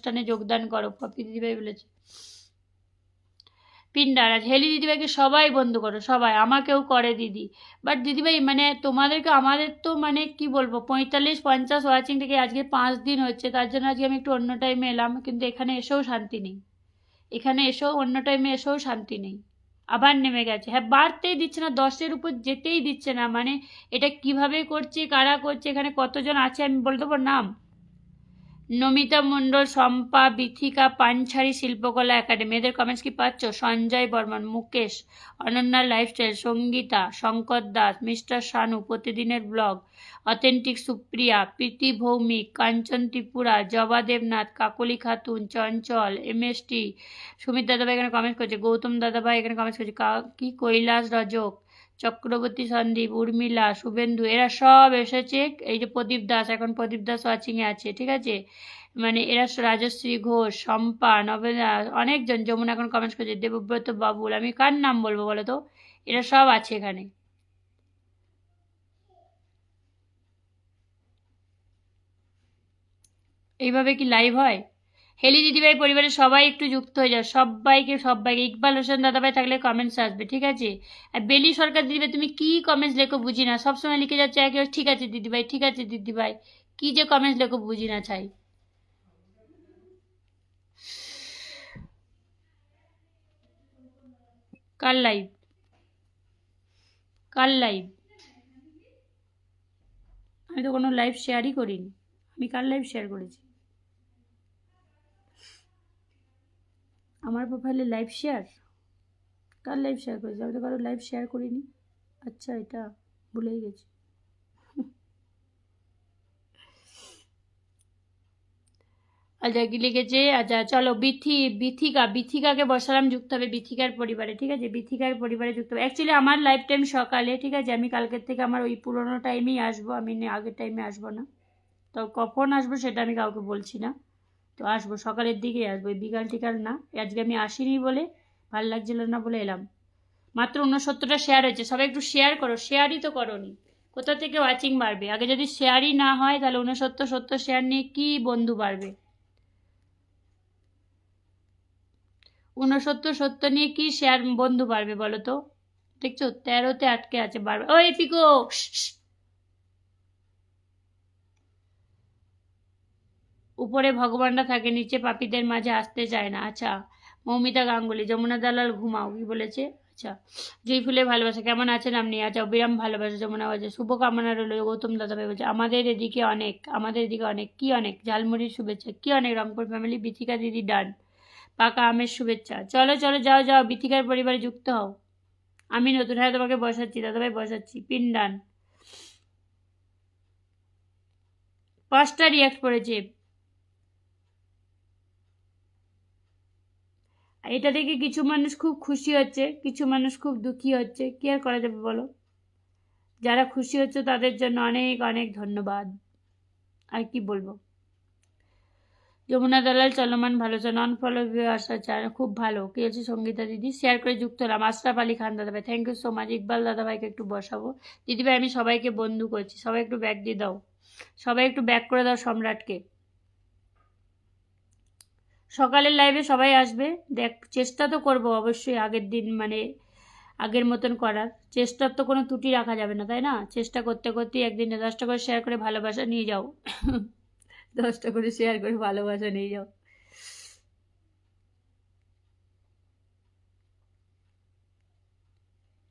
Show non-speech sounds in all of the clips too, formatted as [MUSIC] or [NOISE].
অনুষ্ঠানে যোগদান করো পপি দিদিভাই বলেছে। পিন্ডার আজ হেলি দিদিভাইকে সবাই বন্ধ করো, সবাই, আমাকেও করে দিদি। বাট দিদিভাই মানে তোমাদেরকে, আমাদের তো মানে কি বলব, পঁয়তাল্লিশ, পঞ্চাশ ওয়াচিং থেকে আজকে পাঁচ দিন হচ্ছে, তার জন্য আজকে আমি একটু অন্য টাইমে এলাম, কিন্তু এখানে এসেও শান্তি নেই। এখানে এসেও, অন্য টাইমে এসেও শান্তি নেই। আবার নেমে গেছে। হ্যাঁ বাড়তেই দিচ্ছে না, দশের উপর যেতেই দিচ্ছে না মানে এটা কীভাবে করছে, কারা করছে, এখানে কতজন আছে আমি বলে দেবো নাম। নমিতা মণ্ডল, শম্পা, বিথিকা পাঞ্ছারি শিল্পকলা একাডেমি। এদের কমেন্টস কি পাচ্ছ? সঞ্জয় বর্মন, মুকেশ, অনন্যা লাইফস্টাইল সঙ্গীতা, শঙ্কর দাস, মিস্টার শানু, প্রতিদিনের blog, authentic Supriya, Preeti Bhowmik, Kanchan Tripura, Joba Debnath, Kakoli Khatun, Chanchal MST Sumit দাদাভাই এখানে কমেন্ট করছে, গৌতম দাদাভাই এখানে কমেন্ট করছে কা- কৈলাস রজক চক্রবর্তী, সন্দীপ, উর্মিলা, শুভেন্দু, এরা সব এসেছে। এই যে প্রদীপ দাস, এখন প্রদীপ দাস ওয়াচিংয়ে আছে, ঠিক আছে? মানে এরা রাজশ্রী ঘোষ, শম্পা নবেদা অনেকজন যমুনা এখন কমেন্টস করছে, দেবব্রত বাবুল, আমি কার নাম বলব বলো তো? এরা সব আছে এখানে। এইভাবে কি লাইভ হয়? হেলি দিদিভাই পরিবারের সবাই একটু যুক্ত হয়ে যাও। সবাইকে সবাইকে ইকবাল হোসেন দাদাভাই থাকলে কমেন্টস আসবে, ঠিক আছে? আর বেলি সরকার দিদিভাই, তুমি কি কমেন্টস লেখো বুঝি না। সবসময় লিখে যাচ্ছে একে ঠিক আছে দিদিভাই, ঠিক আছে দিদিভাই। কি যে কমেন্টস লেখো বুঝি না চাই কার লাইভ কার লাইভ আমি তো কোনো লাইভ শেয়ারই করিনি। আমি কার লাইভ শেয়ার করেছি? আমার প্রোফাইলে লাইভ শেয়ার কার লাইভ শেয়ার করেছি? আমি তো কারও লাইভ শেয়ার করিনি। আচ্ছা এটা ভুলেই গেছি। আচ্ছা কি লিখেছে? আচ্ছা চলো, বিথি, বিথিকা, বিথিকাকে বসালাম, যুক্ত হবে বিথিকার পরিবারে, ঠিক আছে? বিথিকার পরিবারে যুক্ত হবে। অ্যাকচুয়ালি আমার লাইফ টাইম সকালে, ঠিক আছে? আমি কালকের থেকে আমার ওই পুরোনো টাইমেই আসব, আমি আগের টাইমে আসব না। তো কখন আসব সেটা আমি কাউকে বলছি না। তো আসব, সকালের দিকে আসব বিকাল টিকাল না আজকে আমি আসিনি বলে ভালো লাগছিল না বলে এলাম। মাত্র উনসত্তরটা শেয়ার হয়েছে, সবাই একটু শেয়ার করো শেয়ারই তো করোনি। কোথা থেকে ওয়াচিং বাড়বে? আগে যদি শেয়ারই না হয়, তাহলে উনসত্তর সত্তর শেয়ার নিয়ে কি বন্ধু বাড়বে? উনসত্তর সত্তর নিয়ে কি শেয়ার বন্ধু বাড়বে বলো তো? দেখছ, তেরোতে আটকে আছে বারবার। ওই পিকো উপরে ভগবানরা থাকে, নিচে পাপীদের মাঝে আসতে চায় না। আচ্ছা মৌমিতা গাঙ্গুলি, যমুনা দালাল ঘুমাও, কি বলেছে? আচ্ছা জুই ফুলে ভালোবাসা, কেমন আছেন আপনি? আচ্ছা অবিরাম ভালোবাসা, যমুনা বলছে, শুভকামনা রইল। গৌতম দাদাভাই বলছে, আমাদের এদিকে অনেক, আমাদের এদিকে অনেক, কি অনেক, ঝালমুড়ির শুভেচ্ছা, কি অনেক, রংপুর ফ্যামিলি বিথিকা দিদি ডান পাকা আমের শুভেচ্ছা। চলো চলো, যাও যাও, বিথিকার পরিবারে যুক্ত হও। আমি নতুন হ্যাঁ তোমাকে বসাচ্ছি দাদাভাই বসাচ্ছি পিন্ডান পাঁচটা রিয়াক্ট করেছে এটা দেখে কিছু মানুষ খুব খুশি হচ্ছে, কিছু মানুষ খুব দুঃখী হচ্ছে। কি আর করা যাবে বলো? যারা খুশি হচ্ছে তাদের জন্য অনেক অনেক ধন্যবাদ। আর কি বলব? যমুনা দালাল চলমান, ভালো আছে নন ফলো ভিউয়ার্স খুব ভালো। কে আছে সঙ্গীতা দিদি? শেয়ার করে যুক্ত হলাম। আশরাফ আলী খান দাদাভাই thank you so much Iqbal দাদাভাইকে একটু বসাবো। দিদিভাই, আমি সবাইকে বন্ধু করছি। সবাই একটু ব্যাক দিয়ে দাও। সবাই একটু ব্যাক করে দাও সম্রাটকে। সকালের লাইভে সবাই আসবে। দেখ, চেষ্টা তো করব অবশ্যই আগের দিন মানে আগের মতন করার। চেষ্টার তো কোনো ত্রুটি রাখা যাবে না, তাই না? চেষ্টা করতে করতেই একদিন দশটা করে শেয়ার করে ভালোবাসা নিয়ে যাও। [LAUGHS] দশটা করে শেয়ার করে ভালোবাসা নিয়ে যাও।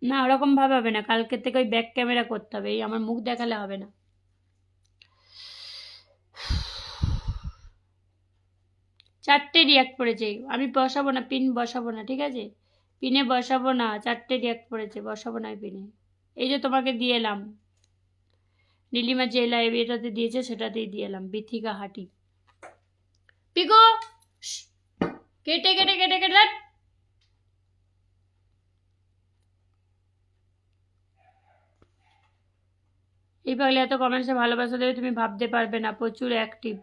না, ওরকম ভাবে হবে না। কালকের থেকে ওই ব্যাক ক্যামেরা করতে হবে। এই আমার মুখ দেখালে হবে না। চারটে রিয়াক্ট করেছে আমি বসাবো না পিন বসাবো না, ঠিক আছে? পিনে বসাবো না, চারটে রিয়াক্ট করেছে বসাবো না পিনে এই যে তোমাকে দিয়ে এলাম। নীলিমা যে লাইভ এটাতে দিয়েছে, সেটাতেই দিয়ে এলাম, বিথিকা হাটি। পিকো! কেটে কেটে কেটে কেটে এই পাগলে, এত কমেন্টসে ভালোবাসা দেবে, তুমি ভাবতে পারবে না, প্রচুর অ্যাক্টিভ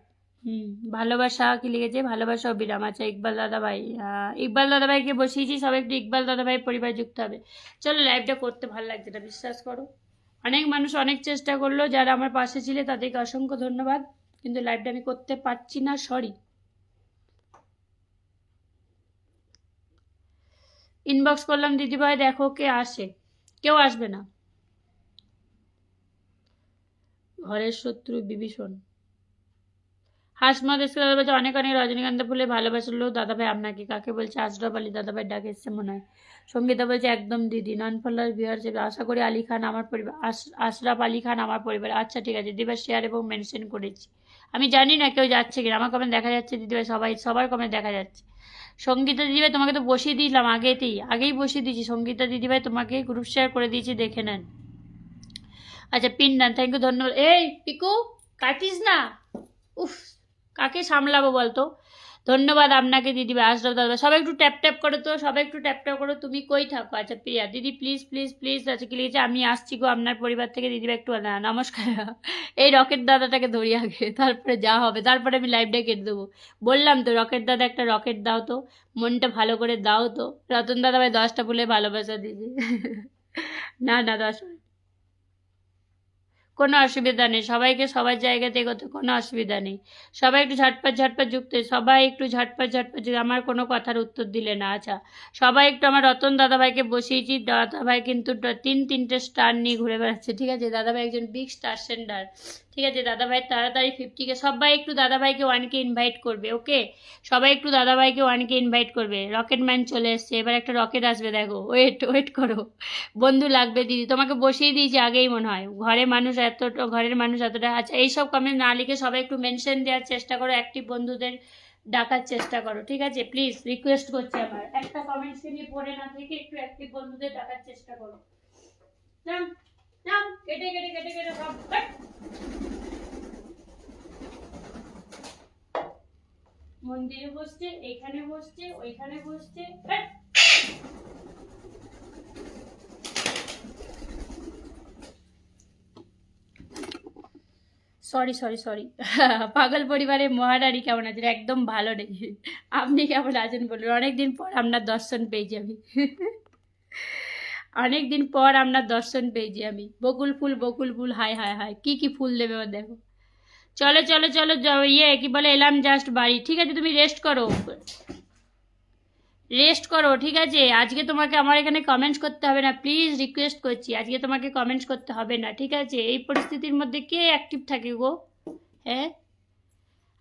ভালোবাসা কি লিখেছে ভালোবাসা অবিরাম আচ্ছা ইকবাল দাদাভাই ইকবাল দাদাভাইকে বসিয়েছি, সবাই একটু ইকবাল দাদাভাই পরিবার যুক্ত হবে। চলো লাইভটা করতে ভালো লাগছে এটা বিশ্বাস করো। অনেক মানুষ অনেক চেষ্টা করল, যারা আমার পাশে ছিল তাদেরকে অসংখ্য ধন্যবাদ, কিন্তু লাইভটা আমি করতে পারছি না সরি ইনবক্স করলাম, দিদিভাই, দেখো কে আসে। কেউ আসবে না। ঘরের শত্রু বিভীষণ। হাসমত দাদা বলছে অনেক অনেক রজনীকান্ত ফুলে ভালোবাসলো। দাদাভাই আপনাকে কাকে বলছে? আশরাফ আলী দাদাভাই ডাকে এসছে মনে হয়। সঙ্গীতা বলছে, একদম দিদি নন ফলোয়ার বিহার চেপে আশা করি আলী খান আমার পরিবার আশ- আশরাফ আলী খান আমার পরিবার। আচ্ছা ঠিক আছে, দিদিভাই শেয়ার এবং মেনশন করেছি। আমি জানি না কেউ যাচ্ছে কিনা। আমার কমেন্ট দেখা যাচ্ছে, দিদিভাই সবাই, সবার কমেন্ট দেখা যাচ্ছে। সঙ্গীতা দিদিভাই, তোমাকে তো বসিয়ে দিয়েছিলাম আগেতেই। আগেই বসিয়ে দিয়েছি। সঙ্গীতা দিদিভাই, তোমাকে গ্রুপ শেয়ার করে দিয়েছি, দেখে নেন। আচ্ছা পিন ডান থ্যাংক ইউ ধন্যবাদ। এই, পিকু, কাটিস না। উফ। কাকে সামলাবো বলতো? ধন্যবাদ আপনাকে দিদিভাই আশরাফ দাদা। সবাই একটু ট্যাপ ট্যাপ করো তো, সবাই একটু ট্যাপ ট্যাপ করো। তুমি কই থাকো? আচ্ছা প্রিয়া, দিদি প্লিজ প্লিজ প্লিজ আচ্ছা কি লিখেছে আমি আসছি গো আপনার পরিবার থেকে। দিদিভাই একটু না, নমস্কার। এই রকেট দাদাটাকে ধরি আগে, তারপরে যা হবে। তারপরে আমি লাইভটা কেটে দেবো। বললাম তো, রকেট দাদা, একটা রকেট দাও তো। মনটা ভালো করে দাও তো। রতন দাদা ভাই দশটা ফুলে ভালোবাসা দিয়েছে। না না দশ কোনো অসুবিধা নেই। সবাইকে সবার জায়গাতে এগোতে কোনো অসুবিধা নেই। সবাই একটু ঝটপট ঝটপট যুক্ত সবাই একটু ঝটপট ঝটপট। আমার কোনো কথার উত্তর দিলে না। আচ্ছা সবাই একটু আমার রতন দাদাভাইকে বসিয়েছি। দাদাভাই কিন্তু তিন, তিনটে স্টার নিয়ে ঘুরে বেড়াচ্ছে, ঠিক আছে? দাদাভাই একজন বিগ স্টার সেন্ডার ঠিক আছে, দাদাভাই তাড়াতাড়ি ফিফটিকে সবাই একটু দাদাভাইকে ওয়ানকে ইনভাইট করবে ওকে সবাই একটু দাদাভাইকে ওয়ানকে ইনভাইট করবে। রকেট ম্যান চলে এসছে, এবার একটা রকেট আসবে, দেখো। ওয়েট ওয়েট করো। বন্ধু লাগবে, দিদি। তোমাকে বসিয়ে দিয়েছি আগেই মনে হয়। ঘরে মানুষ এত ঘরের মানুষ এতটা। আচ্ছা এইসব কমেন্ট না লিখে সবাই একটু মেনশন দেওয়ার চেষ্টা করো অ্যাক্টিভ বন্ধুদের ডাকার চেষ্টা করো, ঠিক আছে? প্লিজ রিকোয়েস্ট করছি আমার। একটা কমেন্টসকে নিয়ে পড়ে না থেকে একটু অ্যাক্টিভ বন্ধুদের ডাকার চেষ্টা করো। মন্দিরে বসছে এইখানে বসছে, ওইখানে বসছে। Sorry sorry sorry. পাগল পরিবারের মহারানী কেমন আছেন? একদম ভালো নেই। আপনি কেমন আছেন বলুন? অনেকদিন পর আপনার দর্শন পেয়েছি আমি। অনেকদিন পর আপনার দর্শন পেয়েছি আমি। বকুল ফুল বকুল ফুল হাই হাই হাই কি কি ফুল দেবে এবার দেখো। চলো চলো চলো ইয়ে কি বলে, এলাম জাস্ট বাড়ি। ঠিক আছে, তুমি রেস্ট করো। রেস্ট করো, ঠিক আছে? আজকে তোমাকে আমার এখানে কমেন্টস করতে হবে না। প্লিজ রিকোয়েস্ট করছি। আজকে তোমাকে কমেন্টস করতে হবে না, ঠিক আছে? এই পরিস্থিতির মধ্যে কে অ্যাক্টিভ থাকে গো? হ্যাঁ?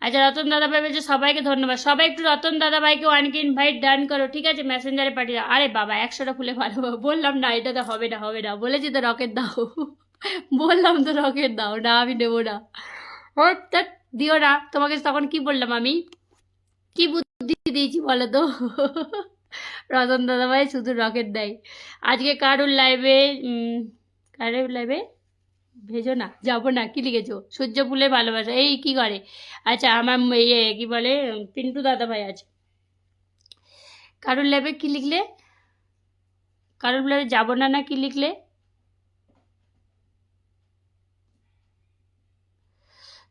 আচ্ছা রতন দাদাভাই বলছে, সবাইকে ধন্যবাদ। সবাই একটু রতন দাদাভাইকে ওয়ানকে ইনভাইট ডান করো, ঠিক আছে? মেসেঞ্জারে পাঠিয়ে দাও। আরে বাবা, একশোটা ফুলে ভালো বললাম, না, এটা তো হবে না হবে না। বলেছি তো রকেট দাও। বললাম তো রকেট দাও। না, আমি নেব না। ও দিও না। তোমাকে তখন কি বললাম আমি? কি বুদ্ধি দিয়েছি বলো তো? রতন দাদাভাই শুধু রকেট দেয়। আজকে কারুর লাইভে কারুর লাইভে ভেজো না, যাব না, কি লিখেছো? সূর্য ফুলের ভালোবাসা, এই কি করে? আচ্ছা আমার ইয়ে কি বলে পিন্টু দাদাভাই আছে। কারুর লাইভে কি লিখলে? কারুর লাইভে যাব না না, কি লিখলে?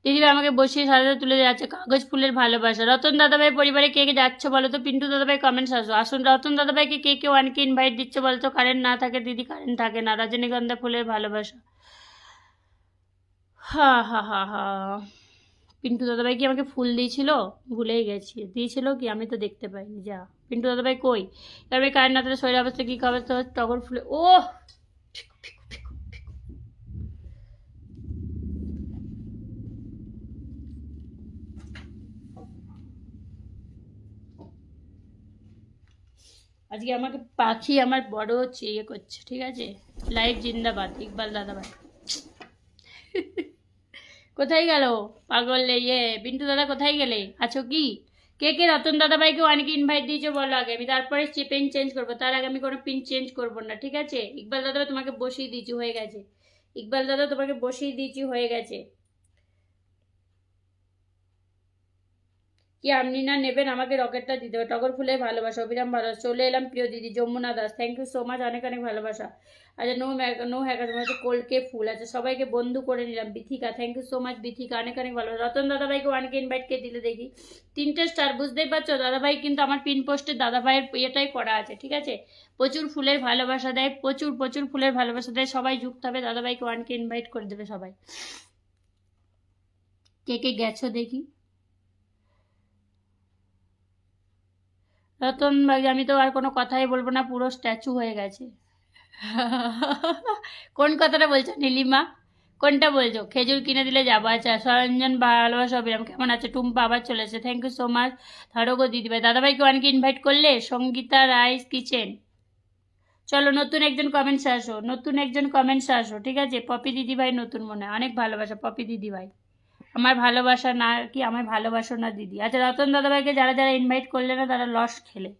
দিদিভাই আমাকে বসিয়ে সাজাতে তুলে যাচ্ছে, কাগজ ফুলের ভালোবাসা। রতন দাদাভাই পরিবারে কে কে যাচ্ছে বলো তো? পিন্টু দাদাভাই কমেন্টস আসো। আসুন, রতন দাদাভাইকে কে কে ওয়ানকে ইনভাইট দিচ্ছে বলো তো? কারেন্ট না থাকে, দিদি কারেন্ট থাকে না। রজনীগন্ধা ফুলের ভালোবাসা। হা হা হা হা। পিন্টু দাদাভাই কি আমাকে ফুল দিয়েছিল? ভুলেই গেছি। দিয়েছিল কি? আমি তো দেখতে পাইনি, যা। পিন্টু দাদাভাই কই? তারপরে থাকলে শরীর অবস্থা, কী খাবে তো টগর ফুলে ও আজকে আমাকে পাখি আমার বড় ইয়ে করছে, ঠিক আছে? লাইভ জিন্দাবাদ, ইকবাল দাদাভাই। কোথায় গেল? পাগল ইয়ে বিন্টু দাদা কোথায় গেলে? আছো কি? কে কে রতন দাদাভাইকে অনেকে ইনভাইট দিয়েছ বলো আগে। আমি তারপরে পেন চেঞ্জ করব। তার আগে আমি কোনো পিন চেঞ্জ করব না, ঠিক আছে? ইকবাল দাদা তোমাকে বসিয়ে দিয়েছি, হয়ে গেছে। ইকবাল দাদা তোমাকে বসিয়ে দিয়েছি, হয়ে গেছে। কি আপনি না নেবেন? আমাকে রকেটটা দিতে হবে। টগর ফুলের ভালোবাসা। অভিরাম ভালোবাসা। চলে এলাম প্রিয় দিদি Jamuna Das. Thank you so much অনেক অনেক ভালোবাসা। আচ্ছা নো নো হ্যাকার হচ্ছে কোলকে ফুল। আচ্ছা সবাইকে বন্ধু করে নিলাম, Bithika. Thank you so much Bithika. অনেক অনেক ভালোবাসা। রতন দাদাভাইকে ওয়ানকে ইনভাইট কে দিলে দেখি। তিনটে স্টার বুঝতেই পারছ? দাদাভাই কিন্তু আমার পিন পোস্টে দাদাভাইয়ের ইয়েটাই করা আছে, ঠিক আছে? প্রচুর ফুলের ভালোবাসা দেয়, প্রচুর প্রচুর ফুলের ভালোবাসা দেয়। সবাই যুক্ত হবে। দাদাভাইকে ওয়ানকে ইনভাইট করে দেবে সবাই। কে কে গেছো দেখি। রতন ভাই আমি তো আর কোনো কথাই বলব না পুরো স্ট্যাচু হয়ে গেছে। [LAUGHS] কোন কথাটা বলছো নীলিমা? কোনটা বলছো? খেজুর কিনে দিলে যাব। আচ্ছা সরঞ্জন ভালোবাসা অবিরাম কেমন আছে? টুম্পা আবার চলে এসে থ্যাংক ইউ সো মাচ ধরো গো দিদিভাই দাদাভাইকে অনেকে ইনভাইট করলে? Sangeeta rice kitchen. চলো নতুন একজন কমেন্টসে আসো নতুন একজন কমেন্টসে আসো ঠিক আছে? পপি দিদিভাই নতুন মনে হয় অনেক ভালোবাসা পপি দিদিভাই আমার ভালোবাসা না কি আমায় ভালোবাসো না, দিদি। আচ্ছা রতন দাদাভাইকে যারা যারা ইনভাইট করলে না, তারা লস খেলে।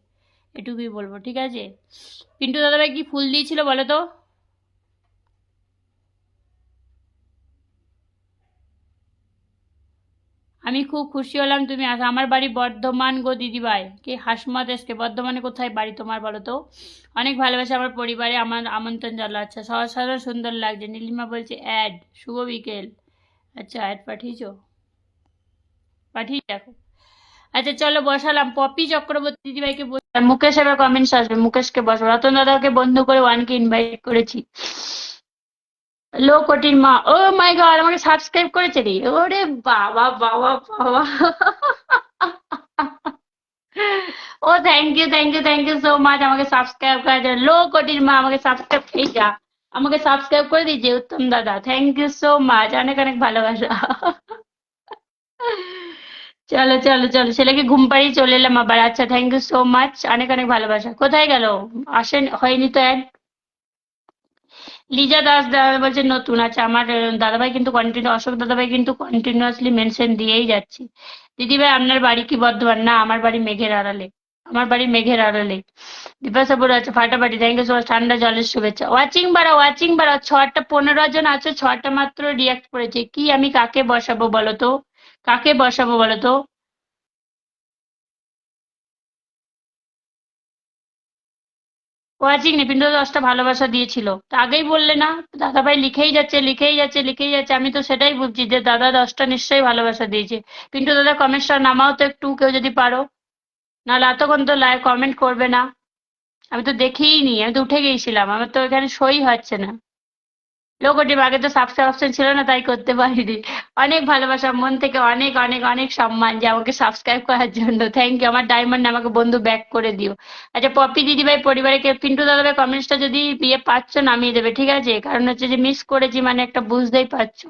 এটুকুই বলব, ঠিক আছে? পিন্টু দাদাভাই কি ফুল দিয়েছিল বলো তো? আমি খুব খুশি হলাম তুমি আস আমার বাড়ি বর্ধমান গো দিদিভাই। কে হাসমত এসকে বর্ধমানে কোথায় বাড়ি তোমার বলো তো? অনেক ভালোবাসা আমার পরিবারে আমার আমন্ত্রণ জানালো। আচ্ছা সহজ সরল সুন্দর লাগছে। নীলিমা বলছে অ্যাড শুভ বিকেল। আচ্ছা অ্যাড পাঠিয়েছো? পাঠিয়ে দেখো আচ্ছা চলো, বসালাম। পপি চক্রবর্তী দিদিভাইকে মুকেশ এবার কমেন্টস আসবে। মুকেশকে বসো। রতন দাদাকে বন্ধু করে ওয়ানকে ইনভাইট করেছি। লো কোটির মা ও মাই গড আমাকে সাবস্ক্রাইব করেছে রে। ওরে বাবা বাবা বাবা। ও thank you thank you thank you so much আমাকে সাবস্ক্রাইব করার জন্য। লো কোটির মা আমাকে সাবস্ক্রাইব এই যা। আমাকে সাবস্ক্রাইব করে দিয়েছে, উত্তম দাদা। থ্যাংক ইউ সো মাচ অনেক অনেক ভালোবাসা। চলো চলো চলো। ছেলেকে ঘুম পাড়িয়ে চলে এলাম আবার। আচ্ছা থ্যাংক ইউ সো মাচ অনেক অনেক ভালোবাসা। কোথায় গেল? আসেন, হয়নি তো অ্যাড লিজা দাস দাদা বলছে, নতুন। আচ্ছা আমার দাদাভাই কিন্তু কন্টিনিউ অশোক দাদাভাই কিন্তু কন্টিনিউয়াসলি মেনশন দিয়েই যাচ্ছে। দিদিভাই, আপনার বাড়ি কি বর্ধমান? না, আমার বাড়ি মেঘের আড়ালে। আমার বাড়ি মেঘের আড়ালে। দীপাশা আছে ফাটাফাটি থ্যাংক ইউ সো মাচ ঠান্ডা জলের শুভেচ্ছা। ওয়াচিং বাড়াও ওয়াচিং বাড়াও ছটা পনেরো জন আছে, ছটা মাত্র রিয়াক্ট করেছে। কি আমি কাকে বসাবো বলো তো? কাকে বসাবো বলো তো? ওয়াচিং নেই, পিন্টু দশটা ভালোবাসা দিয়েছিল। তা আগেই বললে না দাদাভাই লিখেই যাচ্ছে লিখেই যাচ্ছে লিখেই যাচ্ছে, আমি তো সেটাই বুঝছি যে দাদা দশটা নিশ্চয়ই ভালোবাসা দিয়েছে। পিন্টু দাদা কমেন্টসটা নামাও তো একটু, কেউ যদি পারো। নাহলে এতক্ষণ তো লাইভ কমেন্ট করবে না। আমি তো দেখেই নি আমি তো উঠে গিয়েছিলাম, আমার তো এখানে সই হচ্ছে না। লোকটিভ আগে তো সাবস্ক্রাইব অপশন ছিল না, তাই করতে পারিনি। অনেক ভালোবাসা, মন থেকে অনেক অনেক অনেক সম্মান যে আমাকে সাবস্ক্রাইব করার জন্য। থ্যাংক ইউ আমার ডায়মন্ড আমাকে বন্ধু ব্যাক করে দিও। আচ্ছা পপি দিদিভাই পরিবারে কে পিন্টু দাদাভাই কমেন্টসটা যদি বিয়ে পাচ্ছ, নামিয়ে দেবে, ঠিক আছে? কারণ হচ্ছে যে মিস করেছি মানে একটা বুঝতেই পারছ।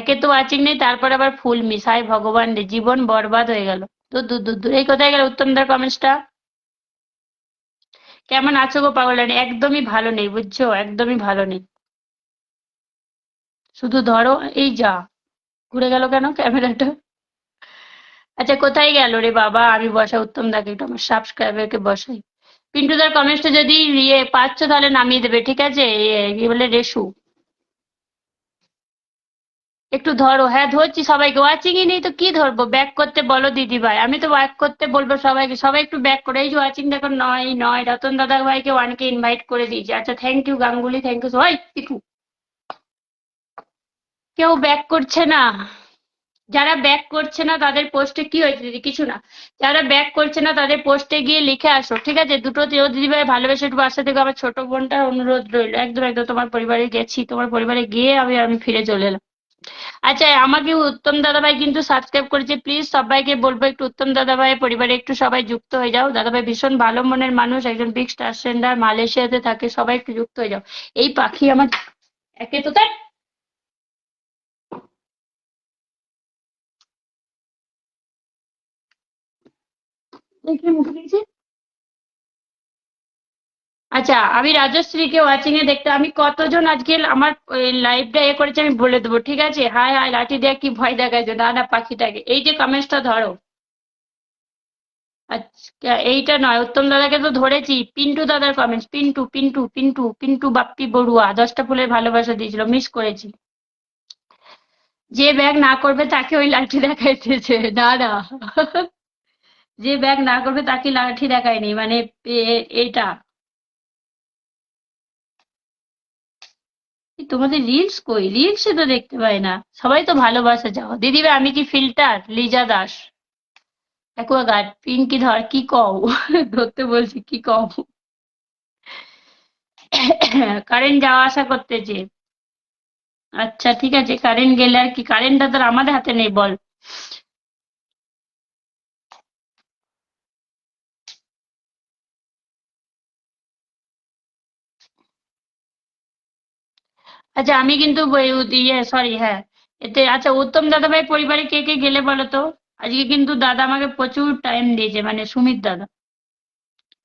একে তো ওয়াচিং নেই, তারপর আবার ফুল মিস হাই ভগবান রে, জীবন বরবাদ হয়ে গেল। এই কোথায় গেল উত্তমদার কমেন্টসটা কেমন আছো গো পাগলানি? একদমই ভালো নেই, বুঝছ? একদমই ভালো নেই। শুধু ধরো, এই যা। ঘুরে গেল কেন ক্যামেরাটা? আচ্ছা কোথায় গেল রে বাবা? আমি বসা উত্তম দাকে একটু আমার সাবস্ক্রাইবারকে বসাই। পিন্টুদার কমেন্টসটা যদি ইয়ে পাচ্ছ তাহলে নামিয়ে দেবে, ঠিক আছে? কি বলে, রেশু। একটু ধরো হ্যাঁ ধরছি সবাইকে। ওয়াচিং ওয়াচিংই নেই তো কি ধরবো? ব্যাক করতে বলো দিদি ভাই আমি তো ওয়াক করতে বলব সবাইকে। সবাই একটু ব্যাক করে। এই যে ওয়াচিং দেখো, নয় নয়। রতন দাদা ভাইকে ওয়ানকে ইনভাইট করে দিয়েছি। আচ্ছা thank you Ganguly. Thank you সবাই। পিকু কেউ ব্যাক করছে না। যারা ব্যাক করছে না, তাদের পোস্টে কি হয়েছে, দিদি? কিছু না। যারা ব্যাক করছে না, তাদের পোস্টে গিয়ে লিখে আসো, ঠিক আছে? দুটো দিও দিদিভাই ভালোবেসে একটু বাসা থেকে আমার ছোট বোনটার অনুরোধ রইল। একদম একদম তোমার পরিবারে গেছি। তোমার পরিবারে গিয়ে আমি আমি ফিরে চলে এলাম। আচ্ছা আমাকে উত্তম দাদাভাই কিন্তু সাবস্ক্রাইব করেছে। প্লিজ সবাইকে বলব একটু, উত্তম দাদাভাই পরিবারে একটু সবাই যুক্ত হয়ে যাও। দাদাভাই ভীষণ ভালো মনের মানুষ, একজন বিগ স্টার সেন্ডার মালয়েশিয়াতে থাকে, সবাই একটু যুক্ত হয়ে যাও। এই পাখি আমার একে তো তার মুখে দিয়েছি আচ্ছা আমি রাজশ্রীকে ওয়াচিং এ দেখতে, আমি কতজন আজকে আমার লাইভটা এ করেছে আমি বলে দেবো, ঠিক আছে? হাই হাই লাঠি দিয়ে কি ভয় দেখাইছো? না না, পাখিটাকে। এই যে কমেন্টসটা ধরো। আচ্ছা এইটা নয়, উত্তম দাদাকে তো ধরেছি। পিন্টু দাদার কমেন্টস পিন্টু পিন্টু পিন্টু পিন্টু বাপ্পি বড়ুয়া, দশটা ফুলের ভালোবাসা দিয়েছিল মিস করেছি। যে ব্যাগ না করবে তাকে ওই লাঠি দেখাইতেছে। না না। যে ব্যাগ না করবে তাকে লাঠি দেখায়নি মানে এটা। তোমাদের রিলস কই? রিলসে তো দেখতে পাই না। সবাই তো ভালোবাসা। যাও। দিদিভাই আমি কি ফিল্টার লিজা দাস। অ্যাকোয়াগার্ড পিঙ্কি ধর, কি কও? ধরতে বলছি, কি কও? কারেন্ট যাওয়া আসা করতে করতেছে আচ্ছা ঠিক আছে। কারেন্ট গেলে আর কি? কারেন্টটা তো আমাদের হাতে নেই, বল। আচ্ছা আমি কিন্তু ইয়ে সরি হ্যাঁ। এতে আচ্ছা উত্তম দাদাভাই পরিবারে কে কে গেলে বলো তো? আজকে কিন্তু দাদা আমাকে প্রচুর টাইম দিয়েছে মানে সুমিত দাদা।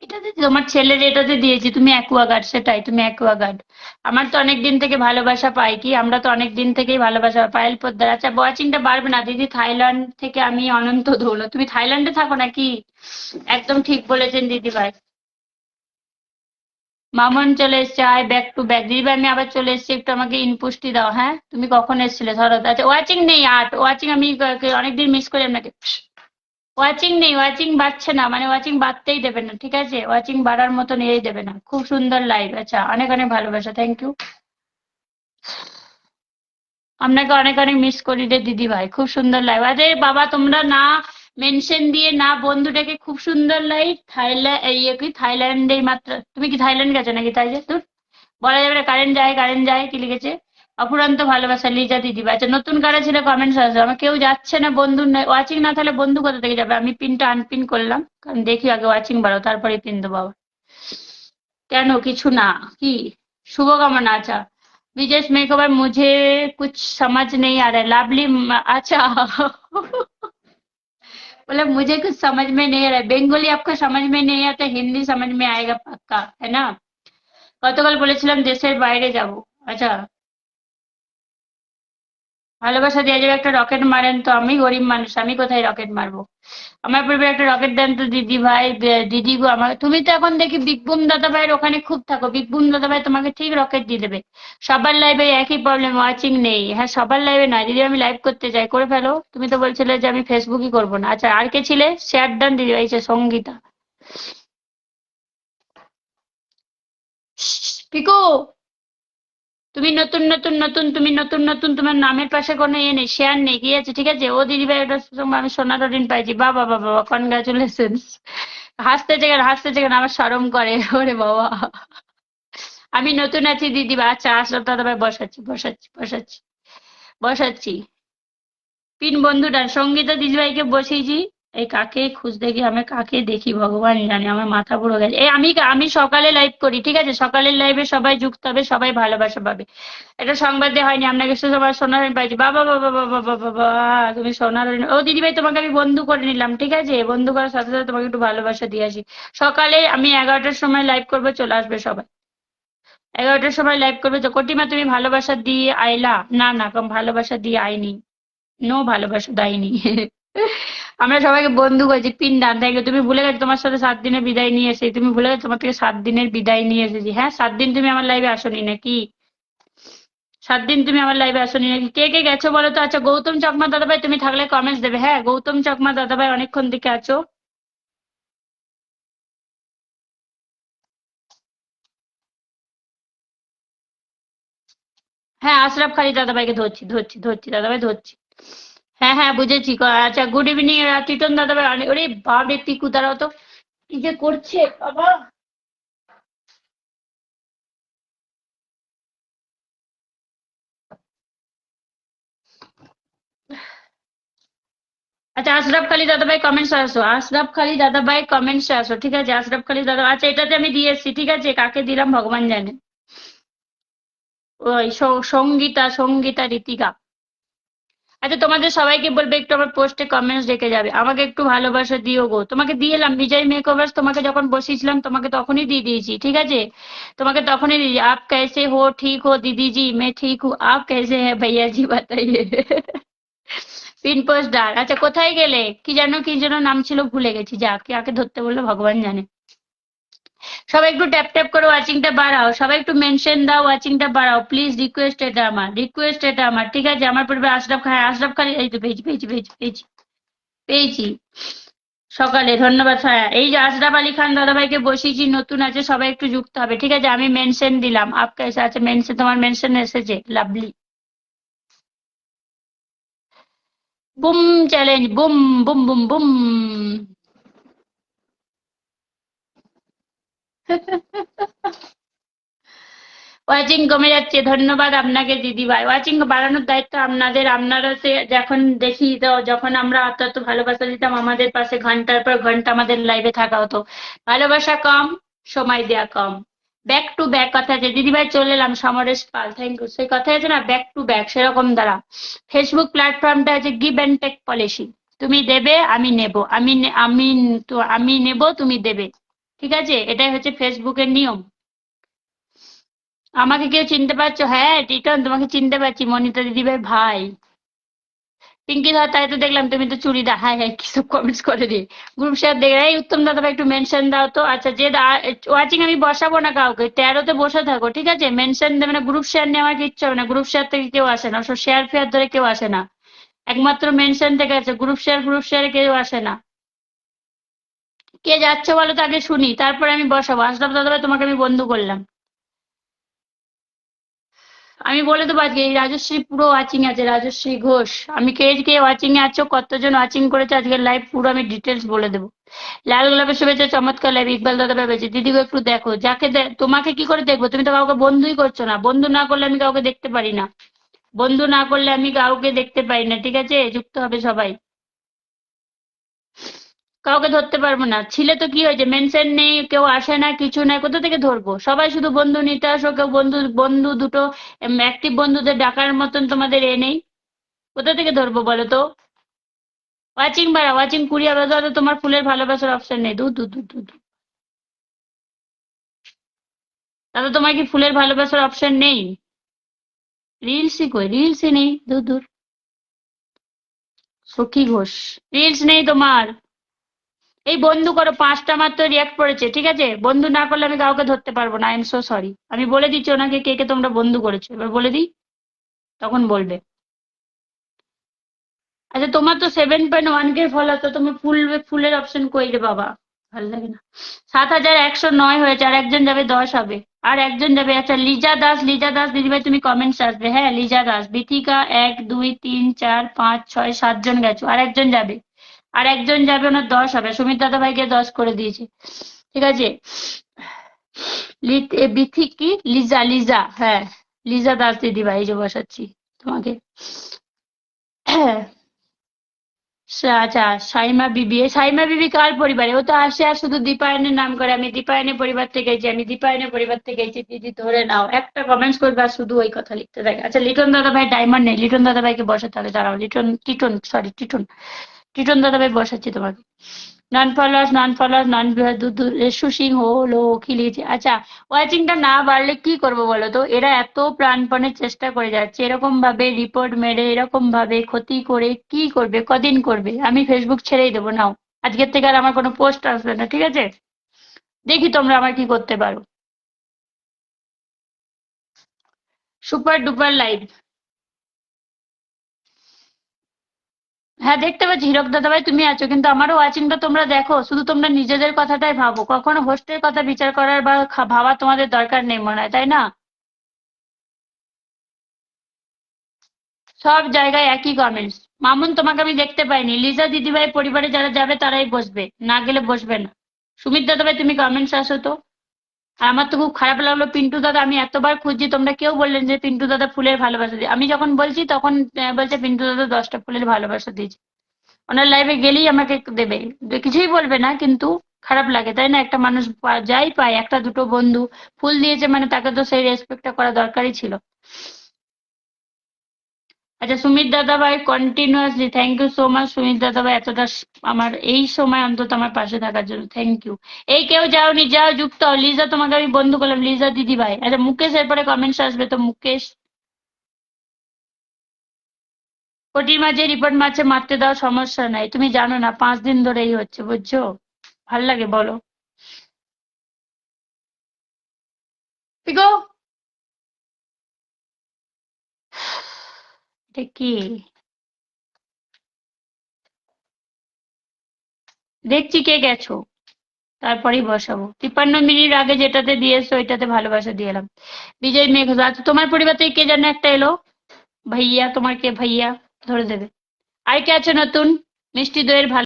এটাতে তোমার ছেলের এটাতে দিয়েছি, তুমি অ্যাকুয়াগার্ড, সেটাই, তুমি অ্যাকুয়াগার্ড। আমার তো অনেক দিন থেকে ভালোবাসা পাই কি, আমরা তো অনেক দিন থেকেই ভালোবাসা পাই। পায়েল পোদ্দার আচ্ছা ওয়াচিংটা বাড়বে না, দিদি থাইল্যান্ড থেকে আমি অনন্ত ধৌল তুমি থাইল্যান্ডে থাকো নাকি? একদম ঠিক বলেছেন দিদি ভাই। মামন চলে এসছে আই ব্যাক টু ব্যাক দিদি আমি আবার চলে এসেছি, একটু আমাকে ইনপুষ্টি দাও হ্যাঁ? তুমি কখন এসেছিলে? ধরো আচ্ছা ওয়াচিং নেই আট ওয়াচিং আমি অনেকদিন মিস করি আপনাকে। ওয়াচিং নেই ওয়াচিং বাড়ছে না মানে ওয়াচিং বাড়তেই দেবে না, ঠিক আছে? ওয়াচিং বাড়ার মতন এই দেবে না। খুব সুন্দর লাইভ আচ্ছা অনেক অনেক ভালোবাসা থ্যাংক ইউ আপনাকে অনেক অনেক মিস করি রে দিদি ভাই খুব সুন্দর লাইভ আরে বাবা, তোমরা না মেনশন দিয়ে না বন্ধুটাকে খুব সুন্দর লাইভ থাইল্যান্ড ইয়ে কি থাইল্যান্ডে মাত্র তুমি কি থাইল্যান্ড গেছো নাকি তাই যে তোর বলা যাবে না কারেন্ট যায় কারেন্ট যায় কি লিখেছে অপুরান্ত ভালোবাসা লিজা দিদি ভাই আচ্ছা নতুন কারা ছিল কমেন্টস আসবে আমার কেউ যাচ্ছে না বন্ধু ওয়াচিং না তাহলে বন্ধু কোথা থেকে যাবে আমি পিনটা আনপিন করলাম কারণ দেখি আগে ওয়াচিং বাড়ো তারপরে পিন দেবো আবার কেন কিছু না কি শুভকামনা আচ্ছা विजेश मेकओवर मुझे कुछ समझ नहीं आ रहा है लाभली म- अच्छा बोला मुझे कुछ समझ में नहीं आ रहा है बेंगोली आपको समझ में नहीं आता हिंदी समझ में आएगा पक्का है ना গতকাল বলেছিলাম দেশের বাইরে যাব আচ্ছা ভালোবাসা দেওয়া যাবে একটা রকেট মারেন তো আমি গরিব মানুষ, আমি কোথায় রকেট মারবো? আমার পরিবারে একটা রকেট দেন তো দিদি ভাই দিদি গো আমার, তুমি তো এখন দেখি বিগ বুম দাদা ভাইয়ের ওখানে খুব থাকো। বিগ বুম দাদা ভাই তোমাকে ঠিক রকেট দিয়ে দেবে। সবার লাইভে একই প্রবলেম ওয়াচিং নেই। হ্যাঁ সবার লাইভে নয়। দিদি আমি লাইভ করতে চাই করে ফেলো। তুমি তো বলছিলে যে আমি ফেসবুকই করব না। আচ্ছা আর কে ছিলে? শেয়ার ডান দিদি ভাই সঙ্গীতা। পিকু! তুমি নতুন নতুন নতুন, তুমি নতুন নতুন, তোমার নামের পাশে কোনো ইয়ে নেই শেয়ার নেই কি আছে, ঠিক আছে? ও দিদি ভাই, ওটার আমি সোনার ঋণ পাইছি। বাবা বাবা বাবা কনগ্রাচুলেশন হাসতে চেকেন হাসতে চেকেন আমার শরম করে। ওরে বাবা। আমি নতুন আছি, দিদি ভাই। আচ্ছা আসো, দাদা ভাই, বসাচ্ছি বসাচ্ছি বসাচ্ছি বসাচ্ছি। পিন বন্ধুটা সঙ্গীতা দিদিভাইকে বসিয়েছি। এই কাকে খুঁজতে গিয়ে আমি কাকে দেখি? ভগবান জানে, আমার মাথা পুরো গেছে। এই আমি আমি সকালে লাইভ করি, ঠিক আছে? সকালের লাইভে সবাই যুক্ত হবে, সবাই ভালোবাসা পাবে। এটা সংবাদে হয়নি, আপনাকে আমার সোনার পাইছি। বাবা বাবা বাবা বাবা তুমি সোনার ও দিদিভাই, তোমাকে আমি বন্ধু করে নিলাম, ঠিক আছে? বন্ধু করার সাথে সাথে তোমাকে একটু ভালোবাসা দিয়ে আসি। সকালে আমি এগারোটার সময় লাইভ করব, চলে আসবে সবাই। এগারোটার সময় লাইভ করবে তো, কটিমা, তুমি ভালোবাসা দিয়ে আইলা? না না, কম ভালোবাসা দিয়ে আইনি। নো ভালোবাসা দেয়নি। [LAUGHS] আমরা সবাইকে বন্ধু করেছি। পিন ডান থেকে তুমি ভুলে গেছো তোমার সাথে সাত দিনের বিদায় নিয়ে এসেছি। তুমি ভুলে গেছো তোমার থেকে সাত দিনের বিদায় নিয়ে এসেছি। হ্যাঁ সাত দিন তুমি আমার লাইভে আসোনি নাকি? সাত দিন তুমি আমার লাইভে আসোনি নাকি? কে কে গেছো বলো তো? আচ্ছা গৌতম চকমা দাদাভাই, তুমি থাকলে কমেন্টস দেবে। হ্যাঁ গৌতম চকমা দাদাভাই অনেকক্ষণ থেকে আছো। হ্যাঁ আশরাফ খালি দাদাভাইকে ধরছি ধরছি ধরছি, দাদাভাই ধরছি। হ্যাঁ হ্যাঁ বুঝেছি। আচ্ছা গুড ইভিনিং টিটন দাদাভাই অনেক ওরে বাপরে পিকু দাঁড়াও তো কি যে করছে, বাবা? আচ্ছা আশরাফ খালি দাদাভাই কমেন্টস আসো। আশরাফ খালি দাদাভাই কমেন্টস আসো, ঠিক আছে? আশরাফ খালি দাদা আচ্ছা এটাতে আমি দিয়ে এসেছি, ঠিক আছে? কাকে দিলাম? ভগবান জানে। ওই সঙ্গীতা সঙ্গীতা, রীতিকা। আচ্ছা তোমাদের সবাইকে বলবে একটু আমার পোস্টে কমেন্টস রেখে যাবে। আমাকে একটু ভালোবাসা দিও গো। তোমাকে দিয়ে এলাম, বিজয় মেক ওভার তোমাকে যখন বসিয়েছিলাম, তোমাকে তখনই দিয়ে দিয়েছি, ঠিক আছে? তোমাকে তখনই দিয়ে আপ কেসে হো, ঠিক হো, দিদি জি, মে ঠিক হু। আপ কেসে হ্যাঁ ভাইয়া জি, বাতাইয়ে। পিন পোস্ট ডার আচ্ছা কোথায় গেলে? কি যেন কি যেন নাম ছিল, ভুলে গেছি। যাক কাকে ধরতে বলল ভগবান জানে। সবাই একটু ট্যাপ ট্যাপ করে ওয়াচিংটা বাড়াও। সবাই একটু মেনশন দাও ওয়াচিংটা বাড়াও। প্লিজ রিকোয়েস্ট এটা আমার রিকোয়েস্ট এটা আমার। ঠিক আছে, আমার পরিবার আশরাফ খান আশরাফ খান, এই তো পেয়েছি পেয়েছি পেয়েছি পেয়েছি পেয়েছি। সকালে, ধন্যবাদ হ্যাঁ এই যে আশরাফ আলী খান দাদাভাইকে বসিয়েছি, নতুন আছে, সবাই একটু যুক্ত হবে। ঠিক আছে, আমি মেনশন দিলাম। এসে আছে মেনশন তোমার মেনশন এসেছে। Lovely boom challenge boom boom boom boom [LAUGHS] watching কমে যাচ্ছে। ধন্যবাদ আপনাকে দিদি ভাই ওয়াচিং বাড়ানোর দায়িত্ব আপনাদের। আপনারা সে যখন দেখি, তো যখন আমরা অত ভালোবাসা দিতাম, আমাদের পাশে ঘণ্টার পর ঘণ্টা আমাদের লাইভে থাকা হতো। ভালোবাসা কম, সময় দেওয়া কম। ব্যাক টু ব্যাক কথা আছে। দিদিভাই, চলে এলাম। সমরেশ পাল থ্যাংক ইউ সেই কথা আছে না ব্যাক টু ব্যাক সেরকম দ্বারা। ফেসবুক প্ল্যাটফর্মটা আছে গিভ অ্যান্ড টেক পলিসি তুমি দেবে, আমি নেব। আমি আমি তো, আমি নেব, তুমি দেবে। ঠিক আছে? এটাই হচ্ছে ফেসবুকের নিয়ম। আমাকে কেউ চিনতে পারছ? হ্যাঁ টিটন, তোমাকে চিনতে পারছি। মনিতা দিদিভাই ভাই পিঙ্কি ধর তাই তো দেখলাম তুমি তো চুড়িদার। হাই হাই কি সব কমেন্টস করে দিয়ে। গ্রুপ শেয়ার দেখে এই উত্তম দাদা ভাই, একটু মেনশন দাও তো। আচ্ছা যে ওয়াচিং আমি বসাবো না কাউকে? তেরোতে বসে থাকো, ঠিক আছে? মেনশন দেবে না গ্রুপ শেয়ার নিয়ে আমার কিচ্ছু হবে না। গ্রুপ শেয়ার থেকে কেউ আসে না। শেয়ার ফেয়ার ধরে কেউ আসে না। একমাত্র মেনশন থেকে আছে। গ্রুপ শেয়ার গ্রুপ শেয়ারে কেউ আসে না। কে যাচ্ছে বলো তো আগে শুনি, তারপরে আমি বসাবো। আশরাফ দাদা ভাই তোমাকে আমি বন্ধু করলাম। আমি বলে দেবো আজকে, এই রাজশ্রী পুরো ওয়াচিং আছে, রাজশ্রী ঘোষ। আমি কে কে ওয়াচিং এ আছো, কতজন ওয়াচিং করেছে, আজকের লাইভ পুরো আমি ডিটেলস বলে দেবো। লাল গোলাপের শুভেচ্ছা, চমৎকার লাইভ ইকবাল দাদা ভেবেছে দিদিকে একটু দেখো, যাকে তোমাকে কি করে দেখব? তুমি তো কাউকে বন্ধুই করছ না। বন্ধু না করলে আমি কাউকে দেখতে পারি না। বন্ধু না করলে আমি কাউকে দেখতে পারি না, ঠিক আছে? যুক্ত হবে সবাই। কাউকে ধরতে পারব না। ছিলে তো কি হয়েছে? মেনশন নেই, কেউ আসে না, কিছু নাই কোথা থেকে ধরবো? সবাই শুধু বন্ধু নিতে আসো, কেউ বন্ধু বন্ধু দুটো অ্যাক্টিভ বন্ধুদের ডাকার মতন তোমাদের এ নেই। কোথা থেকে ধরবো বলো তো? ওয়াচিং বাড়া ওয়াচিং কুড়ি আবার ধরো তোমার ফুলের ভালোবাসার অপশন নেই। দূর দূর দূর দূর দূর। দাদা তোমার কি ফুলের ভালোবাসার অপশন নেই? রিলসই কই? রিলসই নেই। দূর দূর। সখী ঘোষ। রিলস নেই তোমার। এই বন্ধু করো, পাঁচটা মাত্র রিয়াক্ট করেছে, ঠিক আছে? বন্ধু না করলে আমি কাউকে ধরতে পারব না আই এম সো সরি আমি বলে দিচ্ছি ওনাকে কে কে তোমরা বন্ধু করেছ, এবার বলে দিই, তখন বলবে। আচ্ছা তোমার তো seven point one K follower তো তুমি ফুল, ফুলের অপশন কই রে বাবা? ভালো লাগে না। সাত হাজার একশো নয় হয়েছে, আর একজন যাবে দশ হবে। আর একজন যাবে আচ্ছা লিজা দাস লিজা দাস, দিদিভাই, তুমি কমেন্টস আসবে। হ্যাঁ লিজা দাস, বিথিকা, এক, দুই, তিন, চার, পাঁচ, ছয়, সাতজন গেছো, আর একজন যাবে। আর একজন যাবে ওনার দশ হবে। সুমিত দাদা ভাইকে দশ করে দিয়েছে। ঠিক আছে? বিথি কি? লিজা লিজা। হ্যাঁ লিজা দাস দিদিভাই, এই যে বসাচ্ছি তোমাকে। আচ্ছা সাইমা বিবি। সাইমা বিবি কার পরিবারে? ও তো আসে আর শুধু দীপায়নের নাম করে। আমি দীপায়নের পরিবার থেকে এসেছি আমি দীপায়নের পরিবার থেকে এসেছি দিদি, ধরে নাও। একটা কমেন্টস করবে আর শুধু ওই কথা লিখতে থাকে। আচ্ছা লিটন দাদা ভাই ডায়মন্ড নেই। লিটন দাদা ভাইকে বসাতে হবে। দাঁড়াও, লিটন, টিটন সরি টিটন। টিটন দাদা ভাই বসাচ্ছি তোমাকে। নন ফলোয়ার্স নন ফলোয়ার্স নন হলো কি লিখেছে আচ্ছা ওয়াচিংটা না বাড়লে কি করব বলো তো? এরা এত প্রাণপণের চেষ্টা করে যাচ্ছে। এরকম ভাবে রিপোর্ট মেরে এরকম ভাবে ক্ষতি করে কি করবে? কদিন করবে? আমি ফেসবুক ছেড়েই দেবো, নাও। আজকের থেকে আর আমার কোনো পোস্ট আসবে না, ঠিক আছে? দেখি তোমরা আমার কি করতে পারো। Super duper live. হ্যাঁ দেখতে পাচ্ছি, হীরক দাদা ভাই তুমি আছো, কিন্তু আমারও ওয়াচিংটা তোমরা দেখো, শুধু তোমরা নিজেদের কথাটাই ভাবো। কখনো হোস্টের কথা বিচার করার বা ভাবা তোমাদের দরকার নেই মনে হয়, তাই না? সব জায়গায় একই কমেন্টস মামুন, তোমাকে আমি দেখতে পাইনি। লিজা দিদিভাই পরিবারে যারা যাবে, তারাই বসবে। না গেলে বসবে না। সুমিত দাদা ভাই তুমি কমেন্টস আসো তো। আর আমার তো খুব খারাপ লাগল, পিন্টু দাদা, আমি এতবার খুঁজছি, তোমরা কেউ বললেন যে পিন্টু দাদা ফুলের ভালোবাসা দিয়ে আমি যখন বলছি, তখন বলছে, পিন্টু দাদা, দশটা ফুলের ভালোবাসা দিয়েছে। ওনার লাইফে গেলেই আমাকে দেবে। কিছুই বলবে না, কিন্তু খারাপ লাগে, তাই না? একটা মানুষ যাই পায়, একটা দুটো বন্ধু, ফুল দিয়েছে মানে তাকে তো সেই রেসপেক্টটা করা দরকারই ছিল। আচ্ছা সুমিত দাদা ভাই continuously thank you so much Sumit দাদা ভাই এতটা আমার এই সময় অন্তত আমার পাশে থাকার জন্য থ্যাংক ইউ এই কেউ যাওনি যাও যুক্ত লিজা তোমাকে আমি বন্ধু করলাম, লিজা দিদি ভাই আচ্ছা মুকেশ, এরপরে কমেন্টস আসবে তো, মুকেশ। কোটির মাঝে রিপোর্ট মারছে, মারতে দাও সমস্যা নাই। তুমি জানো না, পাঁচ দিন ধরে এই হচ্ছে, বুঝছ? ভালো লাগে, বলো। পিকো কি দেখছি কে গেছো। তারপরেই বসাবো। তিপ্পান্ন মিনিট আগে যেটাতে দিয়েছ, ওইটাতে ভালোবাসা দিয়ে এলাম। বিজয় মেঘ আচ্ছা তোমার পরিবার থেকে কে যেন একটা এলো? ভাইয়া, তোমার কে? ভাইয়া, ধরে দেবে। আর কে আছে নতুন? মিষ্টি দইয়ের ভালো